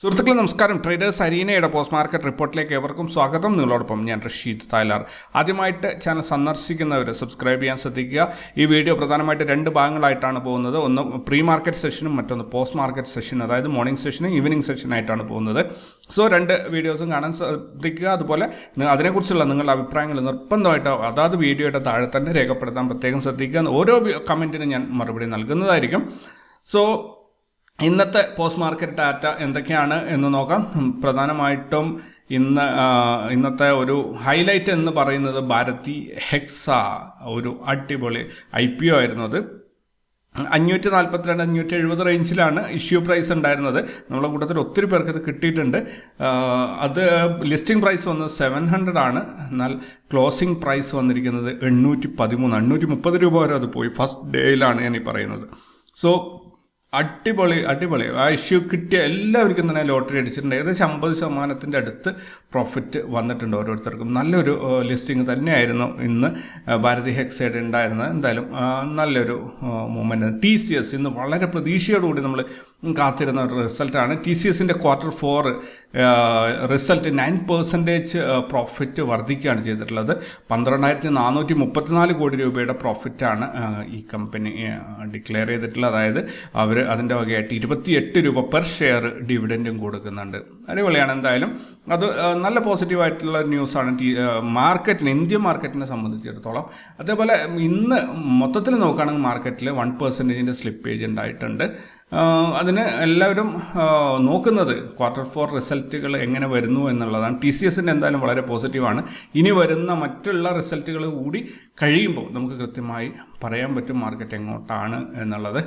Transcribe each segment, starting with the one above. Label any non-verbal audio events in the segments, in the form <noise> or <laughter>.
സുഹൃത്തുക്കളെ നമസ്കാരം traders അരീനയുടെ post market റിപ്പോർട്ടിലേക്ക് ഏവർക്കും സ്വാഗതം നിങ്ങളോടൊപ്പം ഞാൻ റഷീദ് തായ്ലാർ ആദ്യമായിട്ട് ചാനൽ സന്ദർശിക്കുന്നവർ സബ്സ്ക്രൈബ് ചെയ്യാൻ ശ്രദ്ധിക്കുക ഈ വീഡിയോ പ്രധാനമായിട്ട് രണ്ട് ഭാഗങ്ങളായിട്ടാണ് പോകുന്നത് ഒന്ന് പ്രീ മാർക്കറ്റ് സെഷനും മറ്റൊന്ന് പോസ്റ്റ് മാർക്കറ്റ് സെഷൻ അതായത് മോർണിംഗ് സെഷനും ഈവനിങ് സെഷനായിട്ടാണ് പോകുന്നത് സോ രണ്ട് വീഡിയോസും കാണാൻ ശ്രദ്ധിക്കുക അതുപോലെ അതിനെക്കുറിച്ചുള്ള നിങ്ങളുടെ അഭിപ്രായങ്ങൾ നിർബന്ധമായിട്ട് അതാത് വീഡിയോയുടെ താഴെ തന്നെ രേഖപ്പെടുത്താൻ പ്രത്യേകം ശ്രദ്ധിക്കുക ഓരോ കമൻറ്റിനും ഞാൻ മറുപടി നൽകുന്നതായിരിക്കും സോ ഇന്നത്തെ പോസ്റ്റ് മാർക്കറ്റ് ഡാറ്റ എന്തൊക്കെയാണ് എന്ന് നോക്കാം പ്രധാനമായിട്ടും ഇന്ന് ഇന്നത്തെ ഒരു ഹൈലൈറ്റ് എന്ന് പറയുന്നത് ഭാരതി ഹെക്സ ഒരു അടിപൊളി ഐ പി ഒ അത് അഞ്ഞൂറ്റി നാൽപ്പത്തിരണ്ട് അഞ്ഞൂറ്റി എഴുപത് റേഞ്ചിലാണ് ഇഷ്യൂ പ്രൈസ് ഉണ്ടായിരുന്നത് നമ്മളെ കൂട്ടത്തിൽ ഒത്തിരി പേർക്ക് ഇത് കിട്ടിയിട്ടുണ്ട് അത് ലിസ്റ്റിംഗ് പ്രൈസ് വന്ന് സെവൻ ഹൺഡ്രഡ് ആണ് എന്നാൽ ക്ലോസിംഗ് പ്രൈസ് വന്നിരിക്കുന്നത് എണ്ണൂറ്റി പതിമൂന്ന് എണ്ണൂറ്റി മുപ്പത് രൂപ വരെ അത് പോയി ഫസ്റ്റ് ഡേയിലാണ് ഞാൻ ഈ പറയുന്നത് സോ അടിപൊളി അടിപൊളി ആ ഇഷ്യൂ കിട്ടിയ എല്ലാവർക്കും തന്നെ ലോട്ടറി അടിച്ചിട്ടുണ്ട് ഏകദേശം അമ്പത് ശതമാനത്തിൻ്റെ അടുത്ത് പ്രോഫിറ്റ് വന്നിട്ടുണ്ട് ഓരോരുത്തർക്കും നല്ലൊരു ലിസ്റ്റിംഗ് തന്നെയായിരുന്നു ഇന്ന് ഭാരതി ഹെക്സൈഡ് ഉണ്ടായിരുന്നത് എന്തായാലും നല്ലൊരു മൂവ്മെൻ്റ് ടി സി എസ് ഇന്ന് വളരെ പ്രതീക്ഷയോടുകൂടി നമ്മൾ കാത്തിരുന്ന ഒരു റിസൾട്ടാണ് ടി സി എസിൻ്റെ quarter four result nine percentage profit വർദ്ധിക്കുകയാണ് ചെയ്തിട്ടുള്ളത് പന്ത്രണ്ടായിരത്തി നാനൂറ്റി മുപ്പത്തിനാല് കോടി രൂപയുടെ പ്രോഫിറ്റാണ് ഈ കമ്പനി ഡിക്ലെയർ ചെയ്തിട്ടുള്ളത് അതായത് അവർ അതിൻ്റെ വകയായിട്ട് ഇരുപത്തിയെട്ട് രൂപ പെർ ഷെയർ ഡിവിഡൻറ്റും കൊടുക്കുന്നുണ്ട് അടിപൊളിയാണ് എന്തായാലും അത് നല്ല പോസിറ്റീവായിട്ടുള്ള ന്യൂസാണ് ടി മാർക്കറ്റിനെ ഇന്ത്യൻ മാർക്കറ്റിനെ സംബന്ധിച്ചിടത്തോളം അതേപോലെ ഇന്ന് മൊത്തത്തിൽ നോക്കുകയാണെങ്കിൽ മാർക്കറ്റിൽ വൺ പെർസെൻറ്റേജിൻ്റെ സ്ലിപ്പേജ് ഉണ്ടായിട്ടുണ്ട് അതിന് എല്ലാവരും നോക്കുന്നത് ക്വാർട്ടർ ഫോർ റിസൾട്ടുകൾ എങ്ങനെ വരുന്നു എന്നുള്ളതാണ് ടി സി എസിൻ്റെ എന്തായാലും വളരെ പോസിറ്റീവാണ് ഇനി വരുന്ന മറ്റുള്ള റിസൾട്ടുകൾ കൂടി കഴിയുമ്പോൾ നമുക്ക് കൃത്യമായി പറയാൻ പറ്റും മാർക്കറ്റ് എങ്ങോട്ടാണ് എന്നുള്ളത്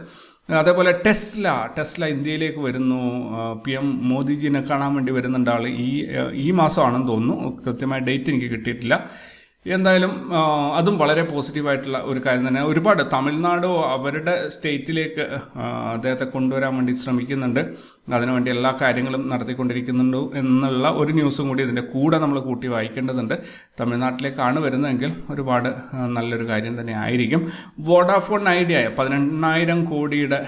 അതേപോലെ ടെസ്ല ടെസ്ല ഇന്ത്യയിലേക്ക് വരുന്നു പി എം മോദിജിനെ കാണാൻ വേണ്ടി വരുന്നുണ്ടാൾ ഈ ഈ മാസമാണെന്ന് തോന്നുന്നു കൃത്യമായ ഡേറ്റ് എനിക്ക് കിട്ടിയിട്ടില്ല എന്തായാലും അതും വളരെ പോസിറ്റീവായിട്ടുള്ള ഒരു കാര്യം തന്നെ ഒരുപാട് തമിഴ്നാട് അവരുടെ സ്റ്റേറ്റിലേക്ക് അദ്ദേഹത്തെ കൊണ്ടുവരാൻ വേണ്ടി ശ്രമിക്കുന്നുണ്ട് അതിനുവേണ്ടി എല്ലാ കാര്യങ്ങളും നടത്തിക്കൊണ്ടിരിക്കുന്നുണ്ട് എന്നുള്ള ഒരു ന്യൂസും കൂടി ഇതിൻ്റെ കൂടെ നമ്മൾ കൂട്ടി വായിക്കേണ്ടതുണ്ട് തമിഴ്നാട്ടിലേക്കാണ് വരുന്നതെങ്കിൽ ഒരുപാട് നല്ലൊരു കാര്യം തന്നെ ആയിരിക്കും വോഡാഫോൺ ഐഡിയ പതിനെണ്ണായിരം കോടിയുടെ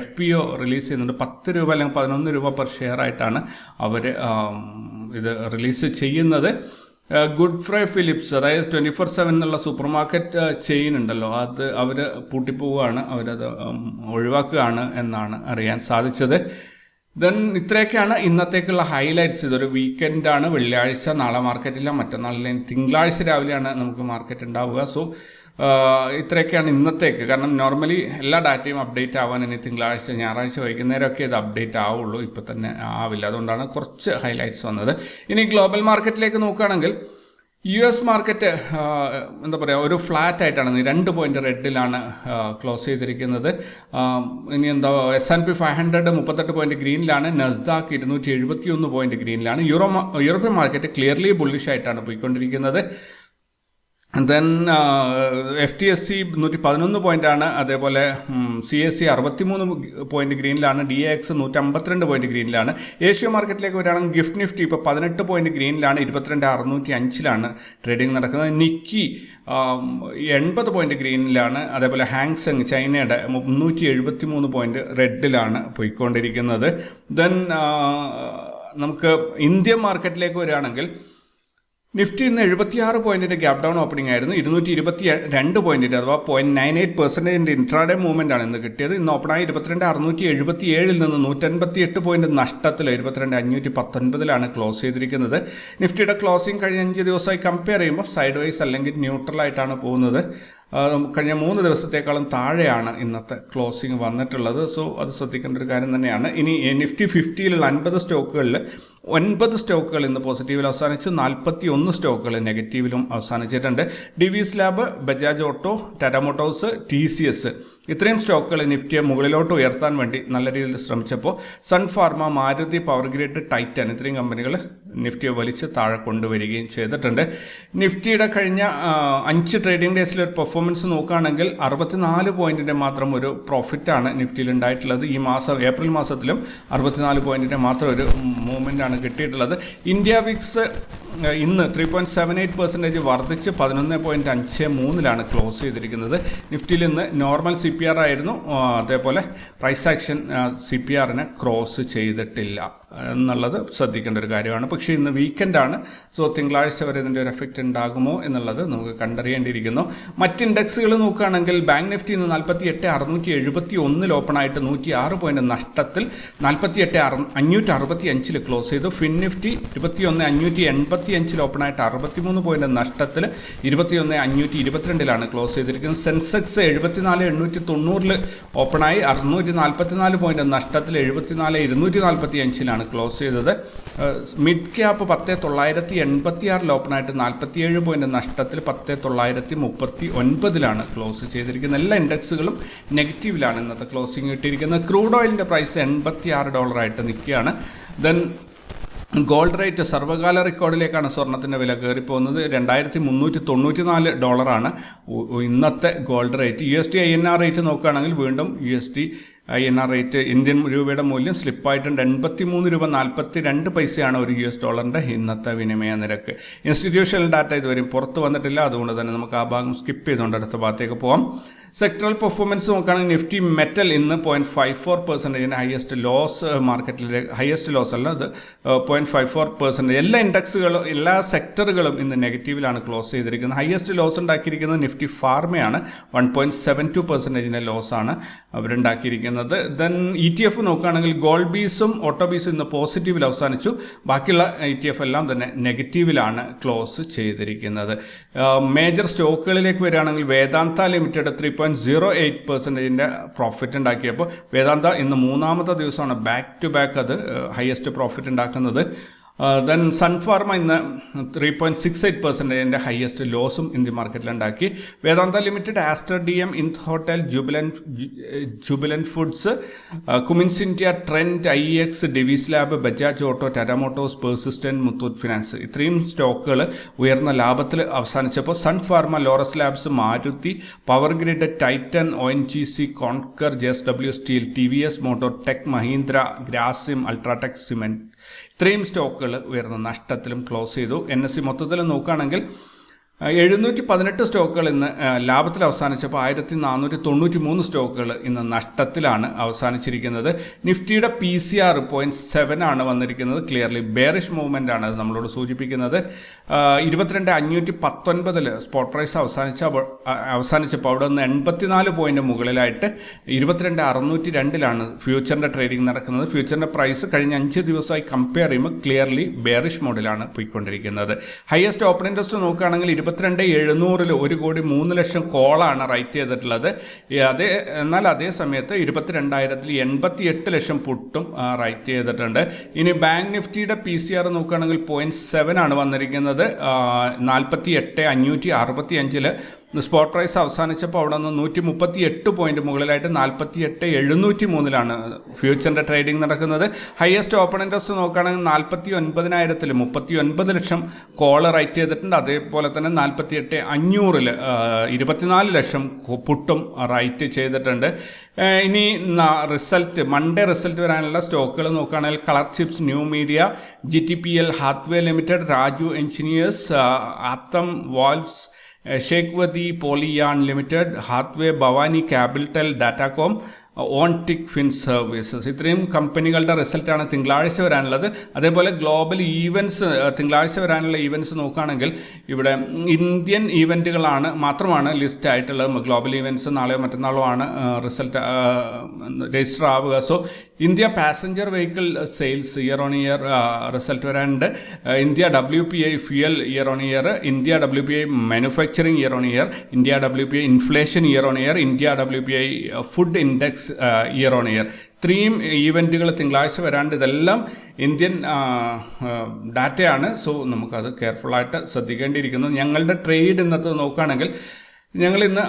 എഫ് പി ഒ റിലീസ് ചെയ്യുന്നുണ്ട് പത്ത് രൂപ അല്ലെങ്കിൽ പതിനൊന്ന് രൂപ പെർ ഷെയർ ആയിട്ടാണ് അവർ ഇത് റിലീസ് ചെയ്യുന്നത് ഗുഡ് ഫ്രൈ ഫിലിപ്സ് അതായത് ട്വൻറ്റി ഫോർ സെവൻ എന്നുള്ള സൂപ്പർ മാർക്കറ്റ് ചെയിൻ ഉണ്ടല്ലോ അത് അവർ പൂട്ടിപ്പോവുകയാണ് അവരത് ഒഴിവാക്കുകയാണ് എന്നാണ് അറിയാൻ സാധിച്ചത് ദെൻ ഇത്രയൊക്കെയാണ് ഇന്നത്തേക്കുള്ള ഹൈലൈറ്റ്സ് ഇതൊരു വീക്കെൻഡാണ് വെള്ളിയാഴ്ച നാളെ മാർക്കറ്റില്ല മറ്റന്നാളിലെ തിങ്കളാഴ്ച രാവിലെയാണ് നമുക്ക് മാർക്കറ്റ് ഉണ്ടാവുക സോ ഇത്രയൊക്കെയാണ് ഇന്നത്തേക്ക് കാരണം നോർമലി എല്ലാ ഡാറ്റയും അപ്ഡേറ്റ് ആവാൻ ഇനി തിങ്കളാഴ്ച ഞായറാഴ്ച വൈകുന്നേരമൊക്കെ ഇത് അപ്ഡേറ്റ് ആവുള്ളൂ ഇപ്പം തന്നെ ആവില്ല അതുകൊണ്ടാണ് കുറച്ച് ഹൈലൈറ്റ്സ് വന്നത് ഇനി ഗ്ലോബൽ മാർക്കറ്റിലേക്ക് നോക്കുകയാണെങ്കിൽ യു എസ് മാർക്കറ്റ് എന്താ പറയുക ഒരു ഫ്ലാറ്റ് ആയിട്ടാണ് രണ്ട് പോയിന്റ് റെഡിലാണ് ക്ലോസ് ചെയ്തിരിക്കുന്നത് ഇനി എന്താ S and P five hundred മുപ്പത്തെട്ട് പോയിന്റ് ഗ്രീനിലാണ് നസ്ദാക്ക് ഇരുന്നൂറ്റി എഴുപത്തി ഒന്ന് point ഗ്രീനിലാണ് euro European market clearly bullish ആയിട്ടാണ് പോയിക്കൊണ്ടിരിക്കുന്നത് then F T uh, S C നൂറ്റി പതിനൊന്ന് പോയിൻ്റാണ് അതേപോലെ സി എസ് സി അറുപത്തി മൂന്ന് പോയിന്റ് ഗ്രീനിലാണ് ഡി എക്സ് നൂറ്റി അമ്പത്തിരണ്ട് പോയിന്റ് ഗ്രീനിലാണ് ഏഷ്യ മാർക്കറ്റിലേക്ക് വരികയാണെങ്കിൽ ഗിഫ്റ്റ് നിഫ്റ്റി ഇപ്പോൾ പതിനെട്ട് പോയിന്റ് ഗ്രീനിലാണ് ഇരുപത്തിരണ്ട് അറുന്നൂറ്റി അഞ്ചിലാണ് ട്രേഡിംഗ് നടക്കുന്നത് നിക്കി എൺപത് പോയിന്റ് ഗ്രീനിലാണ് അതേപോലെ ഹാങ്സങ് ചൈനയുടെ മുന്നൂറ്റി എഴുപത്തി മൂന്ന് പോയിന്റ് റെഡിലാണ് പോയിക്കൊണ്ടിരിക്കുന്നത് ദെൻ uh, നമുക്ക് ഇന്ത്യൻ മാർക്കറ്റിലേക്ക് വരികയാണെങ്കിൽ നിഫ്റ്റി ഇന്ന് എഴുപത്തിയാറ് പോയിന്റിന്റെ ഗ്യാപ് ഡൗൺ ഓപ്പണിംഗ് ആയിരുന്നു ഇരുന്നൂറ്റി ഇരുപത്തി രണ്ട് പോയിന്റിന്റെ അഥവാ പോയിന്റ് നയൻ എയ്റ്റ് പെർസെന്റേജിന്റെ ഇൻട്രാഡേ മൂവ്മെന്റ് ആണ് ഇന്ന് കിട്ടിയത് ഇന്ന് ആയി ഇരുപത്തിരണ്ട് അറുന്നൂറ്റി എഴുപത്തി ഏഴിൽ നിന്ന് നൂറ്റൻപത്തി എട്ട് പോയിന്റ് നഷ്ടത്തിൽ ഇരുപത്തിരണ്ട് അഞ്ഞൂറ്റി പത്തൊൻപതിലാണ് ക്ലോസ് ചെയ്തിരിക്കുന്നത് നിഫ്റ്റിയുടെ ക്ലോസിംഗ് കഴിഞ്ഞ അഞ്ച് ദിവസമായി കമ്പയർ ചെയ്യുമ്പോൾ സൈഡ് വൈസ് അല്ലെങ്കിൽ ന്യൂട്രൽ ആയിട്ടാണ് പോകുന്നത് കഴിഞ്ഞ മൂന്ന് ദിവസത്തേക്കാളും താഴെയാണ് ഇന്നത്തെ ക്ലോസിംഗ് വന്നിട്ടുള്ളത് സോ അത് ശ്രദ്ധിക്കേണ്ട ഒരു കാര്യം തന്നെയാണ് ഇനി നിഫ്റ്റി ഫിഫ്റ്റിയിലുള്ള അൻപത് സ്റ്റോക്കുകളിൽ ഒൻപത് സ്റ്റോക്കുകൾ ഇന്ന് പോസിറ്റീവിൽ അവസാനിച്ച് നാൽപ്പത്തി ഒന്ന് സ്റ്റോക്കുകൾ നെഗറ്റീവിലും അവസാനിച്ചിട്ടുണ്ട് Divi's lab Bajaj auto Tata motors T C S ഇത്രയും സ്റ്റോക്കുകൾ നിഫ്റ്റിയെ മുകളിലോട്ട് ഉയർത്താൻ വേണ്ടി നല്ല രീതിയിൽ ശ്രമിച്ചപ്പോൾ Sun Pharma Maruti Power Grid Titan ഇത്രയും കമ്പനികൾ നിഫ്റ്റിയെ വലിച്ച് താഴെ കൊണ്ടുവരികയും ചെയ്തിട്ടുണ്ട് നിഫ്റ്റിയുടെ കഴിഞ്ഞ അഞ്ച് ട്രേഡിംഗ് ഡേയ്സിലെ ഒരു പെർഫോമൻസ് നോക്കുകയാണെങ്കിൽ അറുപത്തിനാല് പോയിന്റിന്റെ മാത്രം ഒരു പ്രോഫിറ്റാണ് നിഫ്റ്റിയിൽ ഉണ്ടായിട്ടുള്ളത് ഈ മാസം ഏപ്രിൽ മാസത്തിലും അറുപത്തിനാല് പോയിന്റിന്റെ മാത്രം ഒരു ആണ് കിട്ടിയിട്ടുള്ളത് ഇന്ത്യ വിക്സ് ഇന്ന് three point seven eight percentage വർദ്ധിച്ച് പതിനൊന്ന് പോയിന്റ് അഞ്ച് മൂന്നിലാണ് ക്ലോസ് ചെയ്തിരിക്കുന്നത് നിഫ്റ്റിയിൽ ഇന്ന് നോർമൽ സി പി ആർ ആയിരുന്നു അതേപോലെ പ്രൈസ് ആക്ഷൻ സി പി ആറിനെ ക്രോസ് ചെയ്തിട്ടില്ല എന്നുള്ളത് ശ്രദ്ധിക്കേണ്ട ഒരു കാര്യമാണ് പക്ഷേ ഇന്ന് വീക്കെൻഡാണ് സോ തിങ്കളാഴ്ച വരെ ഇതിൻ്റെ ഒരു എഫക്റ്റ് ഉണ്ടാകുമോ എന്നുള്ളത് നമുക്ക് കണ്ടറിയേണ്ടിയിരിക്കുന്നു മറ്റ് ഇൻഡെക്സുകൾ നോക്കുകയാണെങ്കിൽ ബാങ്ക് നിഫ്റ്റി ഇന്ന് നാൽപ്പത്തി എട്ട് അറുന്നൂറ്റി എഴുപത്തി ഒന്നിൽ ഓപ്പണായിട്ട് നൂറ്റി ആറ് പോയിൻറ്റ് നഷ്ടത്തിൽ നാൽപ്പത്തി എട്ട് അറു അഞ്ഞൂറ്റി അറുപത്തി അഞ്ചിൽ ക്ലോസ് ചെയ്തു ഫിൻ നിഫ്റ്റി ഇരുപത്തി ഒന്ന് അഞ്ഞൂറ്റി എൺപത്തി അഞ്ചിൽ ഓപ്പണായിട്ട് മൂന്ന് പോയിൻറ്റ് നഷ്ടത്തിൽ ഇരുപത്തി ഒന്ന് അഞ്ഞൂറ്റി ഇരുപത്തിരണ്ടിലാണ് ക്ലോസ് ചെയ്തിരിക്കുന്നത് സെൻസെക്സ് എഴുപത്തിനാല് എണ്ണൂറ്റി തൊണ്ണൂറിൽ ഓപ്പണായി അറുന്നൂറ്റി നാൽപ്പത്തിനാല് പോയിൻറ്റ് നഷ്ടത്തിൽ എഴുപത്തിനാല് ഇരുന്നൂറ്റി നാൽപ്പത്തി അഞ്ചിലാണ് തൊണ്ണൂറിനാണ് ക്ലോസ് ചെയ്തത് മിഡ് ക്യാപ്പ് പത്ത് തൊള്ളായിരത്തി എൺപത്തി ആറിൽ ഓപ്പണായിട്ട് നാൽപ്പത്തിയേഴ് പോയിൻ്റ് നഷ്ടത്തിൽ പത്ത് തൊള്ളായിരത്തി മുപ്പത്തി ഒൻപതിലാണ് ക്ലോസ് ചെയ്തിരിക്കുന്നത് എല്ലാ ഇൻഡെക്സുകളും നെഗറ്റീവിലാണ് ഇന്നത്തെ ക്ലോസിംഗ് കിട്ടിയിരിക്കുന്നത് ക്രൂഡ് ഓയിലിൻ്റെ പ്രൈസ് എൺപത്തി ആറ് ഡോളറായിട്ട് നിൽക്കുകയാണ് ദെൻ ഗോൾഡ് റേറ്റ് സർവ്വകാല റെക്കോർഡിലേക്കാണ് സ്വർണത്തിൻ്റെ വില കയറിപ്പോകുന്നത് രണ്ടായിരത്തി മുന്നൂറ്റി തൊണ്ണൂറ്റി നാല് ഡോളറാണ് ഇന്നത്തെ gold rate U S T I N R rate നോക്കുകയാണെങ്കിൽ വീണ്ടും U S T N R rate Indian രൂപയുടെ മൂല്യം സ്ലിപ്പായിട്ടുണ്ട് എൺപത്തി മൂന്ന് രൂപ നാൽപ്പത്തി രണ്ട് പൈസയാണ് ഒരു യു എസ് ഡോളറിൻ്റെ ഇന്നത്തെ വിനിമയ നിരക്ക് ഇൻസ്റ്റിറ്റ്യൂഷണൽ ഡാറ്റ ഇതുവരെയും പുറത്ത് വന്നിട്ടില്ല അതുകൊണ്ട് തന്നെ നമുക്ക് ആ ഭാഗം സ്കിപ്പ് ചെയ്തുകൊണ്ട് അടുത്ത ഭാഗത്തേക്ക് പോകാം സെക്ടറൽ പെർഫോമൻസ് നോക്കുകയാണെങ്കിൽ നിഫ്റ്റി മെറ്റൽ ഇന്ന് പോയിന്റ് ഫൈവ് ഫോർ പെർസെൻറ്റേജിന് ഹയസ്റ്റ് ലോസ് മാർക്കറ്റിലെ ഹയസ്റ്റ് ലോസ് അല്ല അത് പോയിന്റ് ഫൈവ് ഫോർ പെർസെൻറ്റേജ് എല്ലാ ഇൻഡെക്സുകളും എല്ലാ സെക്ടറുകളും ഇന്ന് നെഗറ്റീവിലാണ് ക്ലോസ് ചെയ്തിരിക്കുന്നത് ഹയസ്റ്റ് ലോസ് ഉണ്ടാക്കിയിരിക്കുന്നത് നിഫ്റ്റി ഫാർമയാണ് വൺ പോയിന്റ് സെവൻ ടു പെർസെൻറ്റേജിൻ്റെ ലോസാണ് അവരുണ്ടാക്കിയിരിക്കുന്നത് ദെൻ ഇ ടി എഫ് നോക്കുകയാണെങ്കിൽ ഗോൾഡ് ബീസും ഓട്ടോ ബീസും ഇന്ന് പോസിറ്റീവിൽ അവസാനിച്ചു ബാക്കിയുള്ള ഇ ടി എഫ് എല്ലാം തന്നെ നെഗറ്റീവിലാണ് ക്ലോസ് ചെയ്തിരിക്കുന്നത് മേജർ സ്റ്റോക്കുകളിലേക്ക് വരികയാണെങ്കിൽ Vedanta limited three point zero eight പെർസെൻറ്റേജിൻ്റെ profit ഉണ്ടാക്കിയപ്പോൾ വേദാന്ത ഇന്ന് മൂന്നാമത്തെ ദിവസമാണ് ബാക്ക് ടു ബാക്ക് അത് ഹയസ്റ്റ് പ്രോഫിറ്റ് ഉണ്ടാക്കുന്നത് ദെൻ uh, സൺഫാർമ ഇന്ന് ത്രീ പോയിൻറ്റ് സിക്സ് എയ്റ്റ് പെർസെൻറ്റേജിൻ്റെ ഹയസ്റ്റ് ലോസും Indian മാർക്കറ്റിലുണ്ടാക്കി Vedanta limited Aster D M in hotel Jubilant Jubilant foods Cummins India Trent I X Divis lab Bajaj auto Tata Motors persistent Muthoot finance ഇത്രയും സ്റ്റോക്കുകൾ ഉയർന്ന ലാഭത്തിൽ അവസാനിച്ചപ്പോൾ Sun Pharma Laurus labs Maruti power grid Titan O N G C Concor J S W steel T V S motor tech Mahindra Grasim UltraTech cement ഇത്രയും സ്റ്റോക്കുകൾ ഉയർന്ന നഷ്ടത്തിലും close ചെയ്തു N S C മൊത്തത്തിൽ നോക്കുകയാണെങ്കിൽ എഴുന്നൂറ്റി പതിനെട്ട് സ്റ്റോക്കുകൾ ഇന്ന് ലാഭത്തിൽ അവസാനിച്ചപ്പോൾ ആയിരത്തി നാനൂറ്റി തൊണ്ണൂറ്റി മൂന്ന് സ്റ്റോക്കുകൾ ഇന്ന് നഷ്ടത്തിലാണ് അവസാനിച്ചിരിക്കുന്നത് നിഫ്റ്റിയുടെ P C R point seven ആണ് വന്നിരിക്കുന്നത് ക്ലിയർലി ബേറിഷ് മൂവ്മെൻ്റ് ആണ് അത് നമ്മളോട് സൂചിപ്പിക്കുന്നത് ഇരുപത്തിരണ്ട് അഞ്ഞൂറ്റി പത്തൊൻപതിൽ സ്പോട്ട് പ്രൈസ് അവസാനിച്ച അവസാനിച്ചപ്പോൾ അവിടെ നിന്ന് എൺപത്തിനാല് പോയിൻ്റ് മുകളിലായിട്ട് ഇരുപത്തിരണ്ട് അറുന്നൂറ്റി രണ്ടിലാണ് ഫ്യൂച്ചറിൻ്റെ ട്രേഡിംഗ് നടക്കുന്നത് ഫ്യൂച്ചറിൻ്റെ പ്രൈസ് കഴിഞ്ഞ അഞ്ച് ദിവസമായി കമ്പയർ ചെയ്യുമ്പോൾ ക്ലിയർലി ബെയറിഷ് മോഡിലാണ് പോയിക്കൊണ്ടിരിക്കുന്നത് ഹയസ്റ്റ് ഓപ്പൺ ഇൻട്രസ്റ്റ് നോക്കുകയാണെങ്കിൽ ഇരുപത്തിരണ്ട് എഴുന്നൂറിൽ ഒരു കോടി മൂന്ന് ലക്ഷം കോളാണ് റൈറ്റ് ചെയ്തിട്ടുള്ളത് അതേ എന്നാൽ അതേ സമയത്ത് ഇരുപത്തിരണ്ടായിരത്തിൽ എൺപത്തി എട്ട് ലക്ഷം പുട്ടും റൈറ്റ് ചെയ്തിട്ടുണ്ട് ഇനി ബാങ്ക് നിഫ്റ്റിയുടെ പി സി ആർ നോക്കുകയാണെങ്കിൽ പോയിന്റ് സെവൻ ആണ് വന്നിരിക്കുന്നത് നാൽപ്പത്തി എട്ട് അഞ്ഞൂറ്റി അറുപത്തി അഞ്ചിൽ സ്പോട്ട് പ്രൈസ് അവസാനിച്ചപ്പോൾ അവിടെ നിന്ന് നൂറ്റി മുപ്പത്തി എട്ട് പോയിന്റ് മുകളിലായിട്ട് നാൽപ്പത്തി എട്ട് എഴുന്നൂറ്റി മൂന്നിലാണ് ഫ്യൂച്ചറിൻ്റെ ട്രേഡിംഗ് നടക്കുന്നത് ഹയസ്റ്റ് ഓപ്പൺ ഇൻട്രസ്റ്റ് നോക്കുകയാണെങ്കിൽ നാൽപ്പത്തി ഒൻപതിനായിരത്തിൽ മുപ്പത്തി ഒൻപത് ലക്ഷം കോൾ റൈറ്റ് ചെയ്തിട്ടുണ്ട് അതേപോലെ തന്നെ നാൽപ്പത്തി എട്ട് അഞ്ഞൂറിൽ ഇരുപത്തിനാല് ലക്ഷം പുട്ടും റൈറ്റ് ചെയ്തിട്ടുണ്ട് ഇനി റിസൾട്ട് മൺഡേ റിസൾട്ട് വരാനുള്ള സ്റ്റോക്കുകൾ നോക്കുകയാണെങ്കിൽ colour chips new media G T P L Hathway limited Raju engineers Atam valves Shekhawati poly yarn limited Hathway Bhavani capital datacom Ontic fin services ഇത്രയും കമ്പനികളുടെ റിസൾട്ടാണ് തിങ്കളാഴ്ച വരാനുള്ളത് അതേപോലെ ഗ്ലോബൽ ഈവൻസ് തിങ്കളാഴ്ച വരാനുള്ള ഈവൻസ് നോക്കുകയാണെങ്കിൽ ഇവിടെ ഇന്ത്യൻ ഈവൻറ്റുകളാണ് മാത്രമാണ് ലിസ്റ്റ് ആയിട്ടുള്ളത് ഗ്ലോബൽ ഈവൻസ് നാളെയോ മറ്റന്നാളോ ആണ് റിസൾട്ട് രജിസ്റ്റർ ആവുക so India passenger vehicle sales year on year result വരാനുണ്ട് India W P I fuel year on year India W P I manufacturing year on year India W P I inflation year on year India W P I food index year on year ഇത്രയും ഈവൻറ്റുകൾ തിങ്കളാഴ്ച വരാണ്ട് ഇതെല്ലാം Indian ഡാറ്റയാണ് so നമുക്കത് കെയർഫുള്ളായിട്ട് ശ്രദ്ധിക്കേണ്ടിയിരിക്കുന്നു ഞങ്ങളുടെ trade ഇന്നത്തെ നോക്കുകയാണെങ്കിൽ ഞങ്ങൾ ഇന്ന്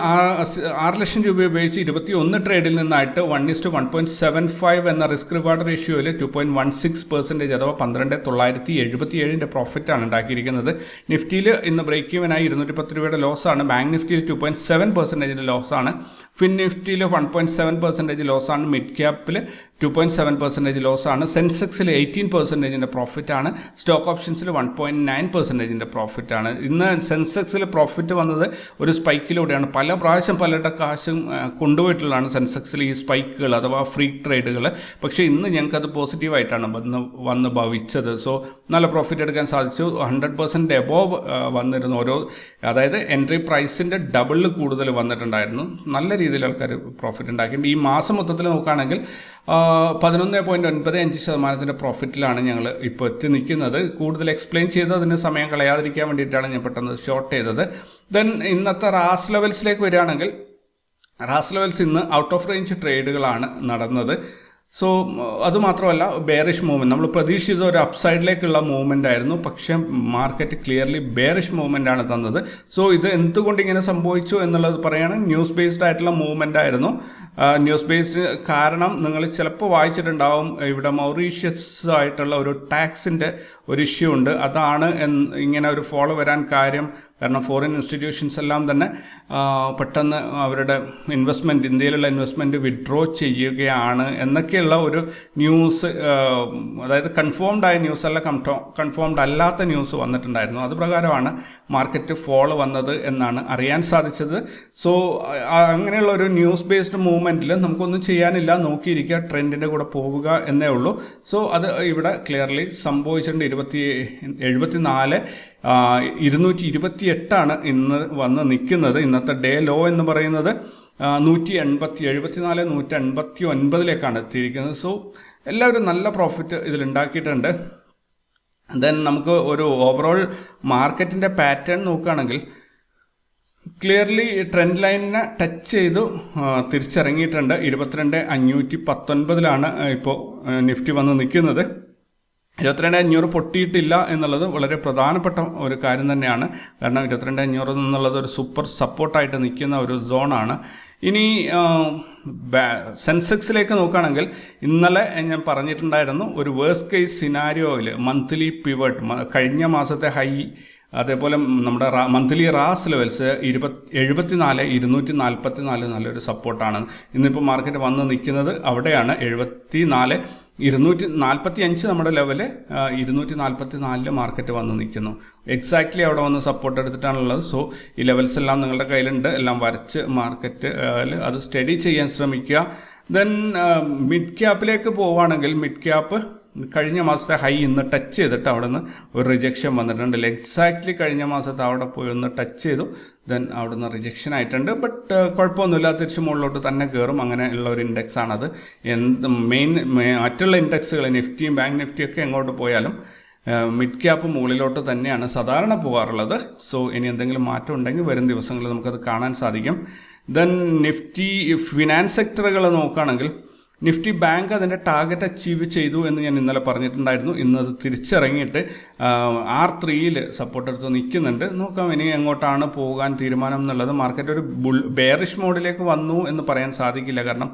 ആറ് ലക്ഷം രൂപ ഉപയോഗിച്ച് ഇരുപത്തി ഒന്ന് ട്രേഡിൽ നിന്നായിട്ട് one is to one point seven five എന്ന risk reward റേഷ്യോയിൽ two point one six percentage അഥവാ പന്ത്രണ്ട് തൊള്ളായിരത്തി എഴുപത്തി ഏഴിൻ്റെ പ്രോഫിറ്റാണ് ഉണ്ടാക്കിയിരിക്കുന്നത് നിഫ്റ്റിയിൽ ഇന്ന് ബ്രേക്ക് ഇവനായി ഇരുന്നൂറ്റി പത്ത് രൂപയുടെ ലോസാണ് ബാങ്ക് നിഫ്റ്റിയിൽ ടു പോയിന്റ് സെവൻ പെർസെൻറ്റേജിൻ്റെ ലോസാണ് ഫിൻ നിഫ്റ്റിയിൽ വൺ പോയിന്റ് സെവൻ പെർസെൻറ്റേജ് ലോസാണ് മിഡ് ക്യാപ്പിൽ ടു പോയിന്റ് സെവൻ പെർസെൻറ്റേജ് ലോസാണ് സെൻസെക്സിൽ എയ്റ്റീൻ പെർസെൻറ്റേജിൻ്റെ പ്രോഫിറ്റാണ് സ്റ്റോക്ക് ഓപ്ഷൻസിൽ വൺ പോയിന്റ് നയൻ പെർസെൻറ്റേജിൻ്റെ പ്രോഫിറ്റാണ് ഇന്ന് സെൻസെക്സിൽ പ്രോഫിറ്റ് വന്നത് ഒരു സ്പൈക്ക് സ്പൈക്കിലൂടെയാണ് പല പ്രാവശ്യം പലരുടെ കാശും കൊണ്ടുപോയിട്ടുള്ളതാണ് സെൻസെക്സിൽ ഈ സ്പൈക്കുകൾ അഥവാ ഫ്രീ ട്രേഡുകൾ പക്ഷേ ഇന്ന് അത് പോസിറ്റീവായിട്ടാണ് വന്ന് വന്ന് ഭവിച്ചത് സോ നല്ല പ്രോഫിറ്റ് എടുക്കാൻ സാധിച്ചു ഹൺഡ്രഡ് പെർസെൻറ്റ് എബോവ് വന്നിരുന്നു ഓരോ അതായത് എൻട്രി പ്രൈസിൻ്റെ ഡബിളിൽ കൂടുതൽ വന്നിട്ടുണ്ടായിരുന്നു നല്ല രീതിയിൽ ആൾക്കാർ പ്രോഫിറ്റ് ഉണ്ടാക്കി ഈ മാസം മൊത്തത്തിൽ നോക്കുകയാണെങ്കിൽ പതിനൊന്ന് പോയിൻറ്റ് ഒൻപത് അഞ്ച് ശതമാനത്തിൻ്റെ പ്രോഫിറ്റിലാണ് ഞങ്ങൾ ഇപ്പോൾ എത്തി നിൽക്കുന്നത് കൂടുതൽ എക്സ്പ്ലെയിൻ ചെയ്ത് അതിന് സമയം കളയാതിരിക്കാൻ വേണ്ടിയിട്ടാണ് ഞാൻ പെട്ടെന്ന് ഷോർട്ട് ചെയ്തത് ദെൻ ഇന്നത്തെ റാസ് ലെവൽസിലേക്ക് വരികയാണെങ്കിൽ റാസ് ലെവൽസ് ഇന്ന് ഔട്ട് ഓഫ് റേഞ്ച് ട്രേഡുകളാണ് നടന്നത് സോ അതുമാത്രമല്ല ബെയറിഷ് മൂവ്മെൻറ്റ് നമ്മൾ പ്രതീക്ഷിച്ചത് ഒരു അപ്സൈഡിലേക്കുള്ള മൂവ്മെൻ്റ് ആയിരുന്നു പക്ഷേ മാർക്കറ്റ് ക്ലിയർലി ബെയറിഷ് മൂവ്മെൻ്റ് ആണ് തന്നത് സോ ഇത് എന്തുകൊണ്ട് ഇങ്ങനെ സംഭവിച്ചു എന്നുള്ളത് പറയുകയാണെങ്കിൽ ന്യൂസ് ബേസ്ഡ് ആയിട്ടുള്ള മൂവ്മെൻ്റ് ആയിരുന്നു ന്യൂസ് ബേസ്ഡ് കാരണം നിങ്ങൾ ചിലപ്പോൾ വായിച്ചിട്ടുണ്ടാവും ഇവിടെ മൗറീഷ്യസ് ആയിട്ടുള്ള ഒരു ടാക്സിൻ്റെ ഒരു ഇഷ്യൂ ഉണ്ട് അതാണ് ഇങ്ങനെ ഒരു ഫോളോ വരാൻ കാര്യം കാരണം ഫോറിൻ ഇൻസ്റ്റിറ്റ്യൂഷൻസ് എല്ലാം തന്നെ പെട്ടെന്ന് അവരുടെ ഇൻവെസ്റ്റ്മെൻറ്റ് ഇന്ത്യയിലുള്ള ഇൻവെസ്റ്റ്മെൻറ്റ് വിഡ്രോ ചെയ്യുകയാണ് എന്നൊക്കെയുള്ള ഒരു ന്യൂസ് അതായത് ആയ ന്യൂസ് അല്ല കൺഫോ കൺഫേംഡ് അല്ലാത്ത ന്യൂസ് വന്നിട്ടുണ്ടായിരുന്നു അത് പ്രകാരമാണ് മാർക്കറ്റ് ഫോൾ വന്നത് എന്നാണ് അറിയാൻ സാധിച്ചത് സോ അങ്ങനെയുള്ള ഒരു ന്യൂസ് ബേസ്ഡ് മൂവ്മെൻറ്റിൽ നമുക്കൊന്നും ചെയ്യാനില്ല നോക്കിയിരിക്കുക ട്രെൻഡിൻ്റെ കൂടെ പോവുക എന്നേ ഉള്ളൂ സോ അത് ഇവിടെ ക്ലിയർലി സംഭവിച്ചിട്ടുണ്ട് ഇരുപത്തി നാല് ഇരുന്നൂറ്റി ഇരുപത്തി എട്ടാണ് ഇന്ന് വന്ന് നിൽക്കുന്നത് ഇന്നത്തെ ഡേ ലോ എന്ന് പറയുന്നത് നൂറ്റി എൺപത്തി എഴുപത്തിനാല് നൂറ്റി എൺപത്തി ഒൻപതിലേക്കാണ് എത്തിയിരിക്കുന്നത് സോ എല്ലാവരും നല്ല പ്രോഫിറ്റ് ഇതിലുണ്ടാക്കിയിട്ടുണ്ട് ദെൻ നമുക്ക് ഒരു ഓവറോൾ മാർക്കറ്റിൻ്റെ പാറ്റേൺ നോക്കുകയാണെങ്കിൽ ക്ലിയർലി ട്രെൻഡ് ലൈനിനെ ടച്ച് ചെയ്തു തിരിച്ചിറങ്ങിയിട്ടുണ്ട് ഇരുപത്തിരണ്ട് അഞ്ഞൂറ്റി പത്തൊൻപതിലാണ് ഇപ്പോൾ നിഫ്റ്റി വന്ന് നിൽക്കുന്നത് ഇരുപത്തിരണ്ട് അഞ്ഞൂറ് പൊട്ടിയിട്ടില്ല എന്നുള്ളത് വളരെ പ്രധാനപ്പെട്ട ഒരു കാര്യം തന്നെയാണ് കാരണം ഇരുപത്തിരണ്ട് അഞ്ഞൂറ് എന്നുള്ളത് ഒരു സൂപ്പർ സപ്പോർട്ടായിട്ട് നിൽക്കുന്ന ഒരു സോണാണ് ഇനി സെൻസെക്സിലേക്ക് നോക്കുകയാണെങ്കിൽ ഇന്നലെ ഞാൻ പറഞ്ഞിട്ടുണ്ടായിരുന്നു ഒരു വേഴ്സ് കേസ് സിനാരിയോയിൽ മന്ത്ലി പിവട്ട് കഴിഞ്ഞ മാസത്തെ ഹൈ അതേപോലെ നമ്മുടെ മന്ത്ലി റാസ് ലെവൽസ് ഇരുപത് എഴുപത്തിനാല് ഇരുന്നൂറ്റി നാൽപ്പത്തി നാല് നല്ലൊരു സപ്പോർട്ടാണ് ഇന്നിപ്പോൾ മാർക്കറ്റ് വന്ന് നിൽക്കുന്നത് അവിടെയാണ് എഴുപത്തി നാല് ഇരുന്നൂറ്റി നാൽപ്പത്തി അഞ്ച് നമ്മുടെ ലെവല് ഇരുന്നൂറ്റി നാൽപ്പത്തി നാലില് മാർക്കറ്റ് വന്ന് നിൽക്കുന്നു എക്സാക്ട്ലി അവിടെ വന്ന് സപ്പോർട്ട് എടുത്തിട്ടാണുള്ളത് സോ ഈ ലെവൽസ് എല്ലാം നിങ്ങളുടെ കയ്യിലുണ്ട് എല്ലാം വരച്ച് മാർക്കറ്റ് അത് സ്റ്റഡി ചെയ്യാൻ ശ്രമിക്കുക ദെൻ മിഡ് ക്യാപ്പിലേക്ക് പോവുകയാണെങ്കിൽ മിഡ് ക്യാപ്പ് കഴിഞ്ഞ മാസത്തെ ഹൈ ഇന്ന് ടച്ച് ചെയ്തിട്ട് അവിടെ നിന്ന് ഒരു റിജക്ഷൻ വന്നിട്ടുണ്ട് എക്സാക്ട്ലി കഴിഞ്ഞ മാസത്തെ അവിടെ പോയി ഒന്ന് ടച്ച് ചെയ്തു ദെൻ അവിടെ നിന്ന് റിജക്ഷൻ ആയിട്ടുണ്ട് ബട്ട് uh, കുഴപ്പമൊന്നുമില്ല തിരിച്ച് മുകളിലോട്ട് തന്നെ കയറും ഉള്ള ഒരു ഇൻഡെക്സ് ആണത് എന്ത് മെയിൻ മറ്റുള്ള ഇൻഡെക്സുകൾ നിഫ്റ്റിയും ബാങ്ക് നിഫ്റ്റിയും ഒക്കെ എങ്ങോട്ട് പോയാലും മിഡ് uh, ക്യാപ്പ് മുകളിലോട്ട് തന്നെയാണ് സാധാരണ പോകാറുള്ളത് സോ ഇനി എന്തെങ്കിലും മാറ്റം ഉണ്ടെങ്കിൽ വരും ദിവസങ്ങളിൽ നമുക്കത് കാണാൻ സാധിക്കും ദെൻ നിഫ്റ്റി ഫിനാൻസ് സെക്ടറുകൾ നോക്കുകയാണെങ്കിൽ നിഫ്റ്റി ബാങ്ക് അതിൻ്റെ ടാർഗറ്റ് അച്ചീവ് ചെയ്തു എന്ന് ഞാൻ ഇന്നലെ പറഞ്ഞിട്ടുണ്ടായിരുന്നു ഇന്ന് അത് തിരിച്ചിറങ്ങിയിട്ട് ആർ ത്രീയിൽ സപ്പോർട്ട് എടുത്ത് നിൽക്കുന്നുണ്ട് നോക്കാം ഇനി എങ്ങോട്ടാണ് പോകാൻ തീരുമാനം എന്നുള്ളത് മാർക്കറ്റ് ഒരു ബുൾ ബെയറിഷ് മോഡിലേക്ക് വന്നു എന്ന് പറയാൻ സാധിക്കില്ല കാരണം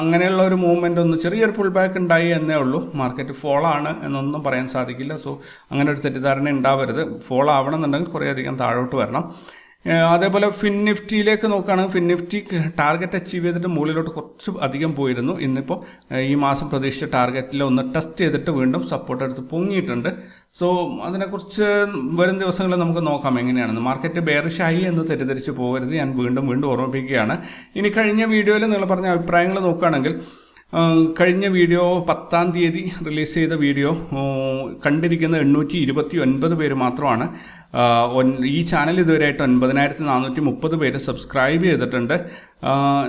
അങ്ങനെയുള്ള ഒരു മൂവ്മെൻ്റ് ഒന്ന് ചെറിയൊരു പുൾ ബാക്ക് ഉണ്ടായി എന്നേ ഉള്ളൂ മാർക്കറ്റ് ഫോൾ ആണ് എന്നൊന്നും പറയാൻ സാധിക്കില്ല സോ അങ്ങനെ ഒരു തെറ്റിദ്ധാരണ ഉണ്ടാവരുത് ഫോൾ എന്നുണ്ടെങ്കിൽ കുറേയധികം താഴോട്ട് വരണം അതേപോലെ ഫിൻ നിഫ്റ്റിയിലേക്ക് നോക്കുകയാണെങ്കിൽ ഫിൻ നിഫ്റ്റി ടാർഗറ്റ് അച്ചീവ് ചെയ്തിട്ട് മുകളിലോട്ട് കുറച്ച് അധികം പോയിരുന്നു ഇന്നിപ്പോൾ ഈ മാസം പ്രതീക്ഷിച്ച ടാർഗറ്റിൽ ഒന്ന് ടെസ്റ്റ് ചെയ്തിട്ട് വീണ്ടും സപ്പോർട്ട് എടുത്ത് പൊങ്ങിയിട്ടുണ്ട് സോ അതിനെക്കുറിച്ച് വരും ദിവസങ്ങളിൽ നമുക്ക് നോക്കാം എങ്ങനെയാണെന്ന് മാർക്കറ്റ് ബേറിഷായി എന്ന് തെറ്റിദ്ധരിച്ച് പോകരുത് ഞാൻ വീണ്ടും വീണ്ടും ഓർമ്മിപ്പിക്കുകയാണ് ഇനി കഴിഞ്ഞ വീഡിയോയിൽ നിങ്ങൾ പറഞ്ഞ അഭിപ്രായങ്ങൾ നോക്കുകയാണെങ്കിൽ കഴിഞ്ഞ വീഡിയോ പത്താം തീയതി റിലീസ് ചെയ്ത വീഡിയോ കണ്ടിരിക്കുന്ന എണ്ണൂറ്റി ഇരുപത്തി ഒൻപത് പേര് മാത്രമാണ് ഈ ചാനൽ ഇതുവരെയായിട്ട് ഒൻപതിനായിരത്തി നാനൂറ്റി മുപ്പത് പേര് സബ്സ്ക്രൈബ് ചെയ്തിട്ടുണ്ട്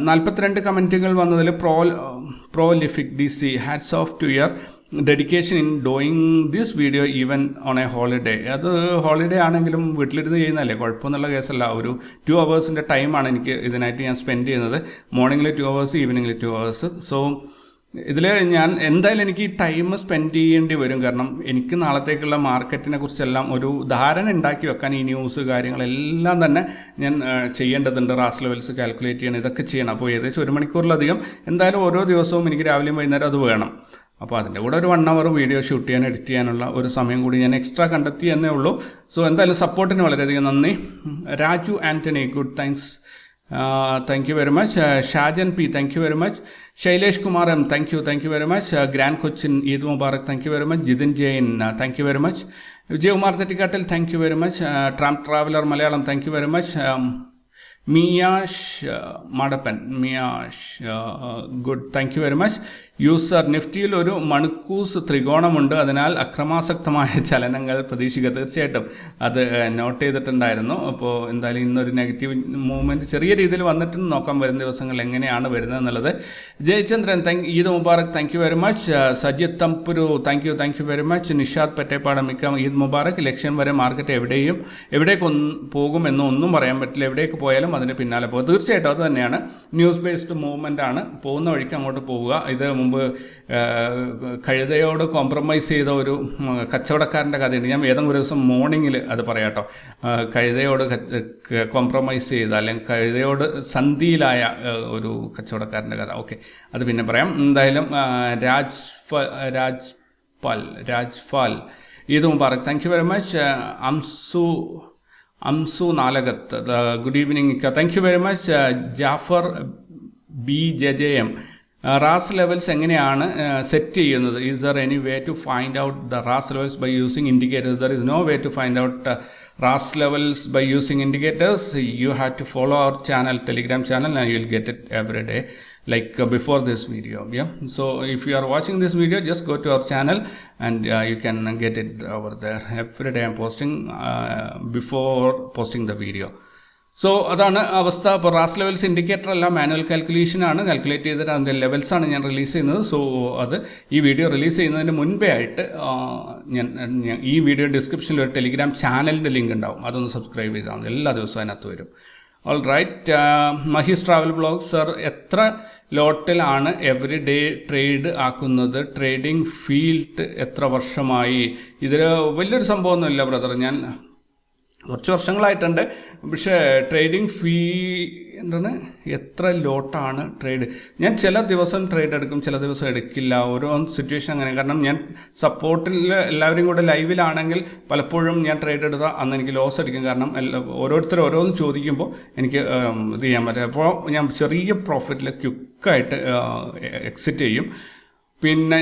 നാൽപ്പത്തിരണ്ട് കമൻറ്റുകൾ വന്നതിൽ pro prolific D C hats off to your dedication in doing this video even on a holiday അത് ഹോളിഡേ ആണെങ്കിലും വീട്ടിലിരുന്ന് ചെയ്യുന്നതല്ലേ കുഴപ്പമൊന്നുള്ള കേസല്ല ഒരു ടു അവേഴ്സിൻ്റെ ടൈമാണ് എനിക്ക് ഇതിനായിട്ട് ഞാൻ സ്പെൻഡ് ചെയ്യുന്നത് മോർണിംഗിൽ ടു അവേഴ്സ് ഈവനിങ്ങിൽ ടു അവേഴ്സ് സോ ഇതിൽ ഞാൻ എന്തായാലും എനിക്ക് ഈ ടൈം സ്പെൻഡ് ചെയ്യേണ്ടി വരും കാരണം എനിക്ക് നാളത്തേക്കുള്ള മാർക്കറ്റിനെ കുറിച്ചെല്ലാം ഒരു ധാരണ ഉണ്ടാക്കി വെക്കാൻ ഈ ന്യൂസ് കാര്യങ്ങളെല്ലാം തന്നെ ഞാൻ ചെയ്യേണ്ടതുണ്ട് റാസ് ലെവൽസ് കാൽക്കുലേറ്റ് ചെയ്യണം ഇതൊക്കെ ചെയ്യണം അപ്പോൾ ഏകദേശം ഒരു മണിക്കൂറിലധികം എന്തായാലും ഓരോ ദിവസവും എനിക്ക് രാവിലെയും വൈകുന്നേരം അത് വേണം അപ്പോൾ അതിൻ്റെ കൂടെ ഒരു വൺ അവർ വീഡിയോ ഷൂട്ട് ചെയ്യാൻ എഡിറ്റ് ചെയ്യാനുള്ള ഒരു സമയം കൂടി ഞാൻ എക്സ്ട്രാ കണ്ടെത്തി എന്നേ ഉള്ളൂ സോ എന്തായാലും സപ്പോർട്ടിന് വളരെയധികം നന്ദി Raju Antony good thanks Uh, thank you very much. Uh, Shajan P, thank you very much. Shailesh Kumar M, thank you very much. Uh, Grand Cochin Eid Mubarak, thank you very much. Jidin Jain, thank you very much. Vijay Umar Tatikatel, thank you very much. Tramp Traveler Malayalam, thank you very much. Um, Miyash Madapan, Miyash, good, thank you very much. Sir നിഫ്റ്റിയിൽ ഒരു മണിക്കൂസ് ത്രികോണമുണ്ട് അതിനാൽ അക്രമാസക്തമായ <laughs> ചലനങ്ങൾ പ്രതീക്ഷിക്കുക തീർച്ചയായിട്ടും അത് not ചെയ്തിട്ടുണ്ടായിരുന്നു അപ്പോൾ എന്തായാലും ഇന്നൊരു നെഗറ്റീവ് മൂവ്മെൻറ്റ് ചെറിയ രീതിയിൽ വന്നിട്ടുണ്ട് നോക്കാം വരുന്ന ദിവസങ്ങൾ എങ്ങനെയാണ് വരുന്നത് എന്നുള്ളത് Jayachandran thank Eid Mubarak thank you very much Sajith Thamburu thank you thank you very much Nishad Petteppad മിക്ക ഈദ് മുബാറക് ലക്ഷ്യം വരെ മാർക്കറ്റ് എവിടെയും എവിടേക്ക് പോകുമെന്ന് ഒന്നും പറയാൻ പറ്റില്ല എവിടേക്ക് പോയാലും അതിന് പിന്നാലെ പോകും തീർച്ചയായിട്ടും അത് തന്നെയാണ് ന്യൂസ് ബേസ്ഡ് മൂവ്മെൻ്റ് ആണ് പോകുന്ന വഴിക്ക് അങ്ങോട്ട് പോവുക ഇത് മുമ്പ് കഴുതയോട് കോംപ്രമൈസ് ചെയ്ത ഒരു കച്ചവടക്കാരൻ്റെ കഥയുണ്ട് ഞാൻ ഏതെങ്കിലും ഒരു ദിവസം മോർണിംഗിൽ അത് പറയാട്ടോ കഴുതയോട് കോംപ്രമൈസ് ചെയ്ത അല്ലെങ്കിൽ കഴുതയോട് സന്ധിയിലായ ഒരു കച്ചവടക്കാരൻ്റെ കഥ ഓക്കെ അത് പിന്നെ പറയാം എന്തായാലും രാജ് രാജ് പാൽ രാജ് ഫാൽ ഇത് Mubarak thank you very much Amsu Amsu Nalakath good evening thank you very much Jafar B J J M Ras levels എങ്ങനെയാണ് സെറ്റ് ചെയ്യുന്നത് is there any way to find out the ras levels by using indicators there is no way to find out ras levels by using indicators you have to follow our channel Telegram channel and you will get it every day like uh, before this video yeah so if you are watching this video just go to our channel and uh, you can get it over there every day i'm posting uh, before posting the video so അതാണ് അവസ്ഥ അപ്പോൾ RAS levels indicator അല്ല manual കാൽക്കുലേഷനാണ് calculate ചെയ്തിട്ട് അതിൻ്റെ ലെവൽസാണ് ഞാൻ release ചെയ്യുന്നത് so അത് ഈ വീഡിയോ റിലീസ് ചെയ്യുന്നതിന് മുൻപേ ആയിട്ട് ഞാൻ ഈ വീഡിയോ ഡിസ്ക്രിപ്ഷനിൽ ഒരു ടെലിഗ്രാം ചാനലിൻ്റെ ലിങ്ക് ഉണ്ടാവും അതൊന്ന് സബ്സ്ക്രൈബ് ചെയ്താൽ മതി എല്ലാ ദിവസവും അതിനകത്ത് വരും all right Mahis travel blog sir എത്ര ലോട്ടിലാണ് എവറി ഡേ ട്രേഡ് ആക്കുന്നത് ട്രേഡിംഗ് ഫീൽഡ് എത്ര വർഷമായി ഇതിൽ വലിയൊരു സംഭവമൊന്നുമില്ല ബ്രദർ ഞാൻ കുറച്ച് വർഷങ്ങളായിട്ടുണ്ട് പക്ഷേ ട്രേഡിംഗ് ഫീ എന്താണ് എത്ര ലോട്ടാണ് ട്രേഡ് ഞാൻ ചില ദിവസം ട്രേഡ് എടുക്കും ചില ദിവസം എടുക്കില്ല ഓരോ സിറ്റുവേഷൻ അങ്ങനെ കാരണം ഞാൻ സപ്പോർട്ടിൽ എല്ലാവരും കൂടെ ലൈവിലാണെങ്കിൽ പലപ്പോഴും ഞാൻ ട്രേഡ് എടുത്താൽ അന്ന് എനിക്ക് ലോസ് അടിക്കും കാരണം ഓരോരുത്തർ ഓരോന്ന് ചോദിക്കുമ്പോൾ എനിക്ക് ഇത് ചെയ്യാൻ പറ്റും അപ്പോൾ ഞാൻ ചെറിയ പ്രോഫിറ്റിൽ ക്യുക്കായിട്ട് എക്സിറ്റ് ചെയ്യും പിന്നെ